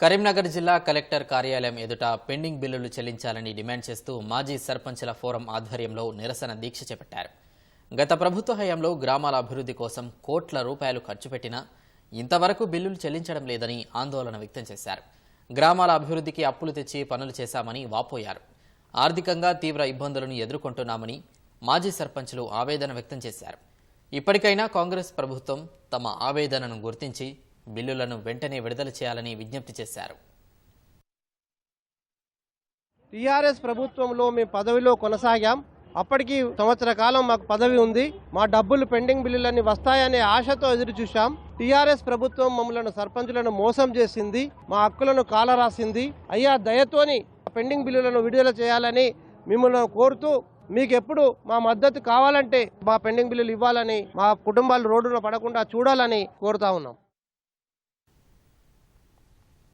కరీంనగర్ జిల్లా కలెక్టర్ కార్యాలయం ఎదుట పెండింగ్ బిల్లులు చెల్లించాలని డిమాండ్ చేస్తూ మాజీ సర్పంచ్ల ఫోరం ఆధ్వర్యంలో నిరసన దీక్ష చేపట్టారు. గత ప్రభుత్వ హయాంలో గ్రామాల అభివృద్ధి కోసం కోట్ల రూపాయలు ఖర్చు పెట్టినా ఇంతవరకు బిల్లులు చెల్లించడం లేదని ఆందోళన వ్యక్తం చేశారు. గ్రామాల అభివృద్ధికి అప్పులు తెచ్చి పనులు చేశామని వాపోయారు. ఆర్థికంగా తీవ్ర ఇబ్బందులను ఎదుర్కొంటున్నామని మాజీ సర్పంచ్లు ఆవేదన వ్యక్తం చేశారు. ఇప్పటికైనా కాంగ్రెస్ ప్రభుత్వం తమ ఆవేదనను గుర్తించి బిల్లులను వెంటనే విడుదల చేయాలని విజ్ఞప్తి చేశారు. టీఆర్ఎస్ ప్రభుత్వంలో మేము పదవిలో కొనసాగాం. అప్పటికి సంవత్సర కాలం మాకు పదవి ఉంది. మా డబ్బులు పెండింగ్ బిల్లులన్నీ వస్తాయనే ఆశతో ఎదురు చూశాం. టీఆర్ఎస్ ప్రభుత్వం మమ్మలను సర్పంచులను మోసం చేసింది. మా హక్కులను కాలరాసింది. అయ్యా దయతోని పెండింగ్ బిల్లులను విడుదల చేయాలని మిమ్మల్ని కోరుతూ మీకు ఎప్పుడు మా మద్దతు కావాలంటే మా పెండింగ్ బిల్లులు ఇవ్వాలని మా కుటుంబాలు రోడ్డున పడకుండా చూడాలని కోరుతా ఉన్నాం.